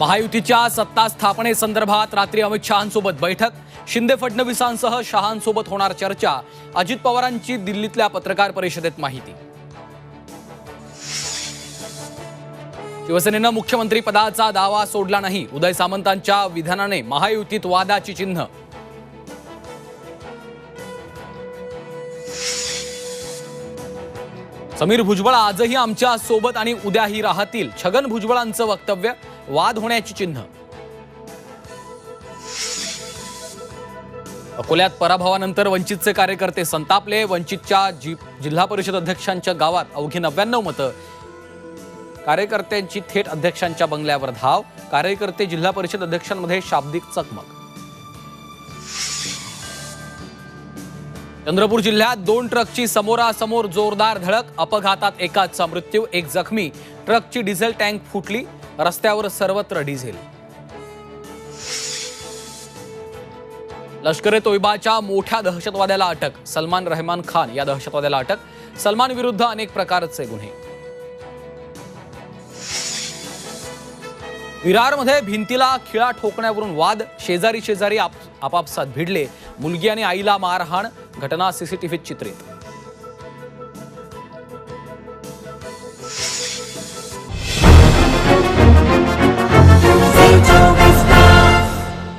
महायुतीच्या सत्ता स्थापनेसंदर्भात रात्री अमित शहांसोबत बैठक. शिंदे फडणवीसांसह शहांसोबत होणार चर्चा. अजित पवारांची दिल्लीतल्या पत्रकार परिषदेत माहिती. शिवसेनेनं मुख्यमंत्री पदाचा दावा सोडला नाही. उदय सामंतांच्या विधानाने महायुतीत वादाची चिन्ह. समीर भुजबळ आजही आमच्यासोबत आणि उद्याही राहतील. छगन भुजबळांचं वक्तव्य वाद होण्याची चिन्ह. अकोल्यात पराभवानंतर वंचितचे कार्यकर्ते संतापले. वंचितच्या जी जिल्हा परिषद अध्यक्षांच्या गावात अवघी नव्याण्णव मतं. कार्यकर्त्यांची थेट अध्यक्षांच्या बंगल्यावर धाव. कार्यकर्ते जिल्हा परिषद अध्यक्षांमध्ये शाब्दिक चकमक. चंद्रपूर जिल्ह्यात दोन ट्रकची समोरासमोर जोरदार धडक अपघातात एकाचा मृत्यू एक जखमी. ट्रकची डिझेल टँक फुटली रस्त्यावर सर्वत्र डिझेल. लष्कर ए तोयबाच्या मोठ्या दहशतवाद्याला अटक. सलमान रहमान खान या दहशतवाद्याला अटक. सलमान विरुद्ध अनेक प्रकारचे गुन्हे. विरारमध्ये भिंतीला खिळा ठोकण्यावरून वाद. शेजारी शेजारी आप- आपापसात भिडले. मुलगी आणि आईला मारहाण. घटना सीसीटीव्हीत चित्रित